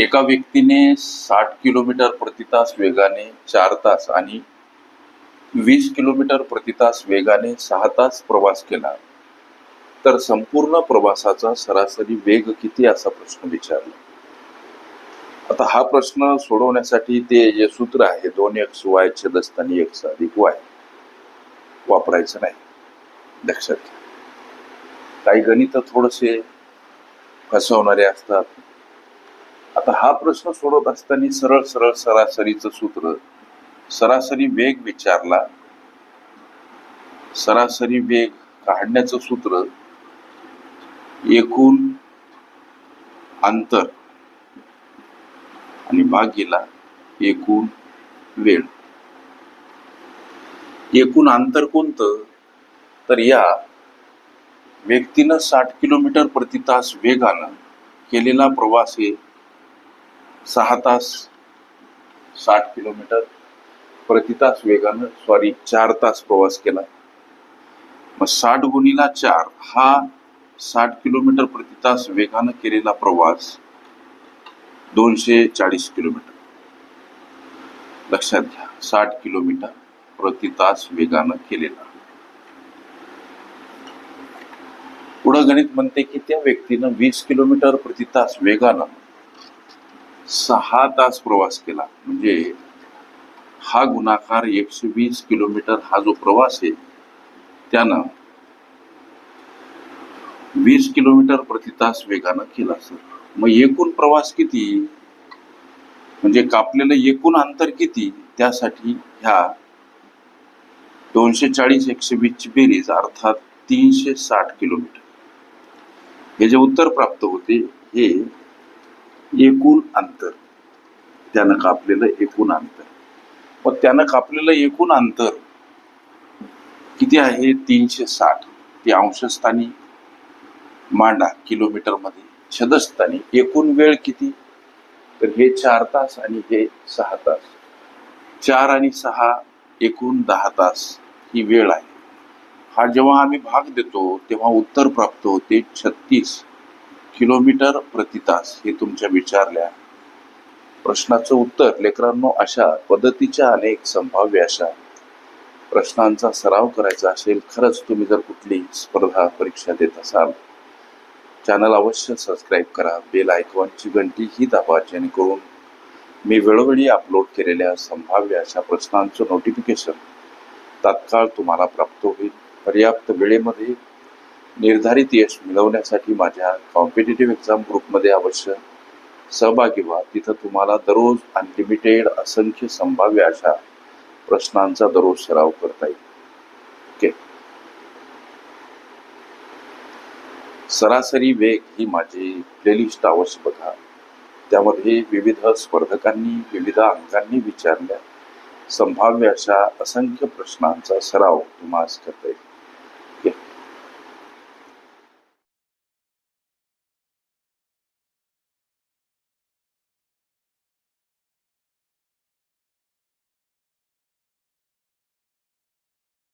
एका व्यक्तीने साठ किलोमीटर प्रति तास वेगाने चार तास आणि वीस किलोमीटर प्रति तास वेगाने सहा तास प्रवास केला. तर संपूर्ण प्रवासाचा सरासरी वेग किती असा प्रश्न विचारला. आता हा प्रश्न सोडवण्यासाठी ते जे सूत्र आहे दोन एक्स वाय छेदस्थानी एक्स अधिक वाय वापरायचं नाही. लक्षात घ्या. काही गणित थोडेसे फसवणारे असतात. आता हा प्रश्न सोडवत असताना सरळ सरळ सरासरीचं सूत्र सरासरी वेग विचारला. सरासरी वेग काढण्याचं सूत्र एकूण अंतर आणि भागीला एकूण वेळ. एकूण अंतर कोणतं? तर या व्यक्तीनं साठ किलोमीटर प्रति तास वेगानं केलेला प्रवास हे सहा तास साठ किलोमीटर प्रति तास वेगानं सॉरी चार तास प्रवास केला. मग साठ गुणीला चार हा साठ किलोमीटर प्रति तास वेगानं केलेला प्रवास दोनशे चाळीस किलोमीटर. लक्षात घ्या साठ किलोमीटर प्रति तास वेगानं केलेला. पुढं गणित म्हणते की त्या व्यक्तीनं वीस किलोमीटर प्रति तास वेगानं सहा तास प्रवास केला. म्हणजे हा गुणाकार एकशे वीस किलोमीटर हा जो प्रवास आहे त्यानं वीस किलोमीटर प्रति तास वेगानं केला सर. मग एकूण प्रवास किती? म्हणजे कापलेलं एकूण अंतर किती? त्यासाठी ह्या दोनशे चाळीस एकशे वीसची बेरीज अर्थात तीनशे साठ किलोमीटर. हे जे उत्तर प्राप्त होते हे एकूण अंतर. त्यानं कापलेलं एकूण अंतर. मग त्यानं कापलेलं एकूण अंतर किती आहे? तीनशे साठ. ते अंशस्थानी मांडा किलोमीटरमध्ये. छदस्थानी एकूण वेळ किती? तर हे चार तास आणि हे सहा तास. चार आणि सहा एकूण दहा तास ही वेळ आहे. हा जेव्हा आम्ही भाग देतो तेव्हा उत्तर प्राप्त होते छत्तीस. किलोमीटर प्रति तास हे तुमच्या विचारल्या. प्रश्नाचं उत्तर लेकरांनो अशा पद्धतीच्या अनेक संभाव्य अशा प्रश्नांचा सराव करायचा असेल खरंच तुम्ही जर कुठली स्पर्धा परीक्षा देत असाल चॅनल अवश्य सबस्क्राईब करा बेल आयकॉनची घंटी ही दाबा जेणेकरून मी वेळोवेळी अपलोड केलेल्या संभाव्य अशा प्रश्नांचं नोटिफिकेशन तात्काळ तुम्हाला प्राप्त होईल. पर्याप्त वेळेमध्ये निर्धारित यश मिळवण्यासाठी माझ्या कॉम्पिटेटिव्ह एक्झाम ग्रुपमध्ये अवश्य सहभागी व्हा. तिथं तुम्हाला दररोज अनलिमिटेड असंख्य संभाव्य अशा प्रश्नांचा दररोज सराव करता येईल. ओके सरासरी वेग ही माझी प्लेलिस्ट अवश्य बघा त्यामध्ये विविध स्पर्धकांनी विविध अंकांनी विचारल्या. संभाव्य अशा असंख्य प्रश्नांचा सराव तुम्हाला करता येईल.